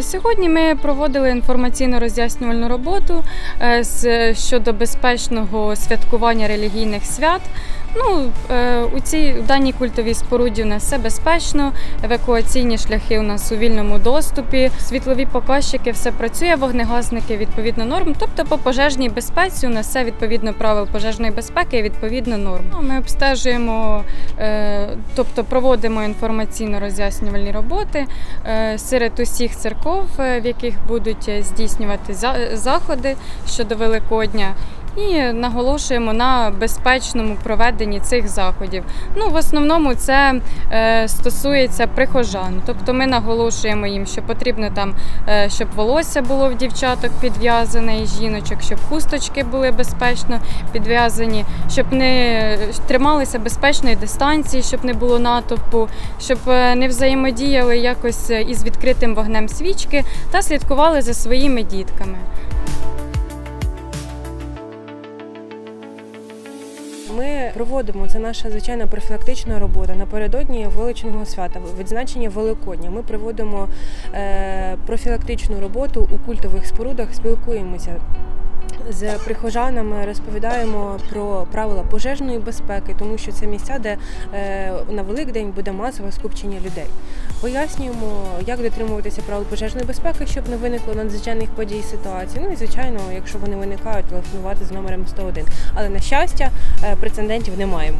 Е, Сьогодні ми проводили інформаційно-роз'яснювальну роботу е, щодо безпечного святкування релігійних свят. Ну, е, у цій у даній культовій споруді у нас все безпечно, евакуаційні шляхи у нас у вільному доступі, світлові показчики, все працює, вогнегасники відповідно норм. Тобто по пожежній безпеці у нас все відповідно правил пожежної безпеки і відповідно норм. Ну, Ми обстежуємо, е, тобто проводимо інформаційно-роз'яснювальні роботи е, серед усіх церков, в яких будуть здійснювати заходи щодо Великодня. І наголошуємо на безпечному проведенні цих заходів. Ну, в основному це е, стосується прихожан. Тобто ми наголошуємо їм, що потрібно там, е, щоб волосся було в дівчаток підв'язане і жіночок, щоб хусточки були безпечно підв'язані, щоб не трималися безпечної дистанції, щоб не було натовпу, щоб е, не взаємодіяли якось е, із відкритим вогнем свічки та слідкували за своїми дітками. Ми проводимо це наша звичайна профілактична робота напередодні величного свята, відзначення Великодня. Ми проводимо е, профілактичну роботу у культових спорудах, спілкуємося. З прихожанами розповідаємо про правила пожежної безпеки, тому що це місця, де е, на Великдень буде масове скупчення людей. Пояснюємо, як дотримуватися правил пожежної безпеки, щоб не виникло надзвичайних подій ситуації. Ну і звичайно, якщо вони виникають, телефонувати з номером 101. Але на щастя, е, прецедентів не маємо.